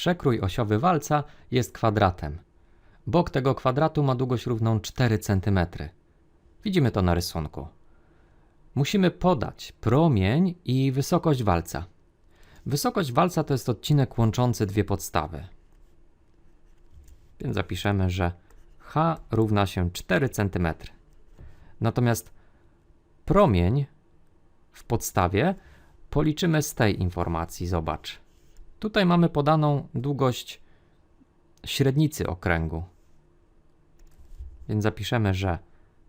Przekrój osiowy walca jest kwadratem. Bok tego kwadratu ma długość równą 4 cm. Widzimy to na rysunku. Musimy podać promień i wysokość walca. Wysokość walca to jest odcinek łączący dwie podstawy. Więc zapiszemy, że h równa się 4 cm. Natomiast promień w podstawie policzymy z tej informacji. Zobacz. Tutaj mamy podaną długość średnicy okręgu. Więc zapiszemy, że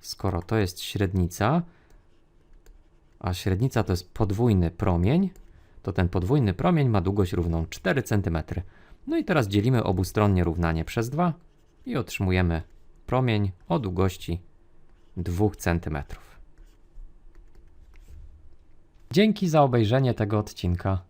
skoro to jest średnica, a średnica to jest podwójny promień, to ten podwójny promień ma długość równą 4 cm. No i teraz dzielimy obustronnie równanie przez 2 i otrzymujemy promień o długości 2 cm. Dzięki za obejrzenie tego odcinka.